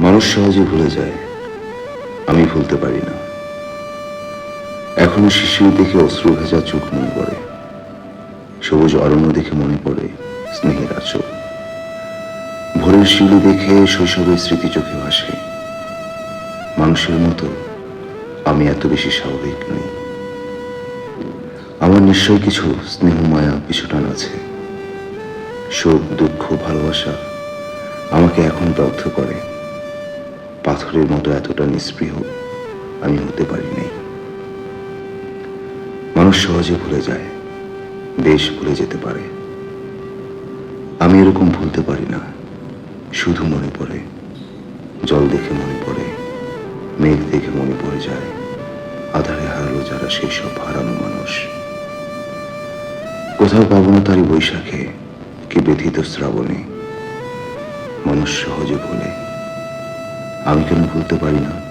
মানুষ সহজে ভুলে যায়। আমি ভুলতে পারি না। এখনও শিশু দেখে অশ্রু ভেজা চোখ মনে পড়ে। সবুজ অরণ্য দেখে মনে পড়ে স্নেহের আচর ভোরের শিউলি দেখে শৈশবের স্মৃতি চোখে ভাসে। মানুষের মতো আমি এত বেশি স্বাভাবিক নই। আমার নিশ্চয় কিছু স্নেহ মায়া পিছুটান আছে। শোক, দুঃখ, ভালোবাসা আমাকে এখন দগ্ধ করে। পাথরের মতো এতটা নিস্পৃহ আমি হতে পারি নাই মানুষ সহজে ভুলে যায়, দেশ ভুলে যেতে পারে। আমি এরকম ভুলতে পারি না, শুধু মনে পড়ে, জল দেখে মনে পড়ে, মেঘ দেখে মনে পড়ে যায়, আধারে হারালো যারা সেই সব হারানো মানুষ। কোথাও পাবো না তারই বৈশাখে, কি ব্যথিত শ্রাবণে, মানুষ সহজে ভুলে। আমি কেন ভুলতে পারি না?